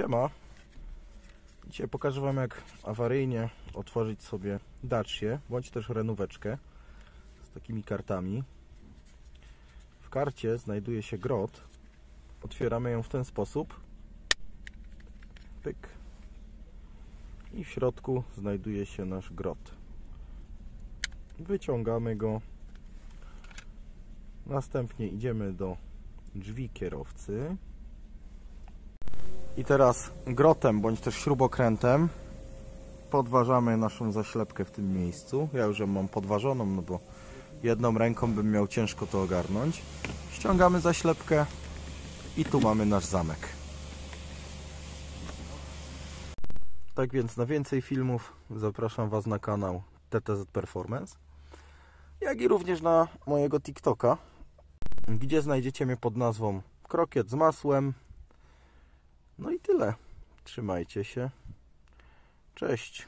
Siema. Dzisiaj pokażę Wam jak awaryjnie otworzyć sobie Dacię, bądź też renóweczkę z takimi kartami. W karcie znajduje się grot. Otwieramy ją w ten sposób. Pyk. I w środku znajduje się nasz grot. Wyciągamy go. Następnie idziemy do drzwi kierowcy. I teraz grotem bądź też śrubokrętem podważamy naszą zaślepkę w tym miejscu. Ja już ją mam podważoną, no bo jedną ręką bym miał ciężko to ogarnąć. Ściągamy zaślepkę i tu mamy nasz zamek. Tak więc na więcej filmów zapraszam Was na kanał TTZ Performance, jak i również na mojego TikToka, gdzie znajdziecie mnie pod nazwą Krokiet z masłem. No i tyle. Trzymajcie się. Cześć.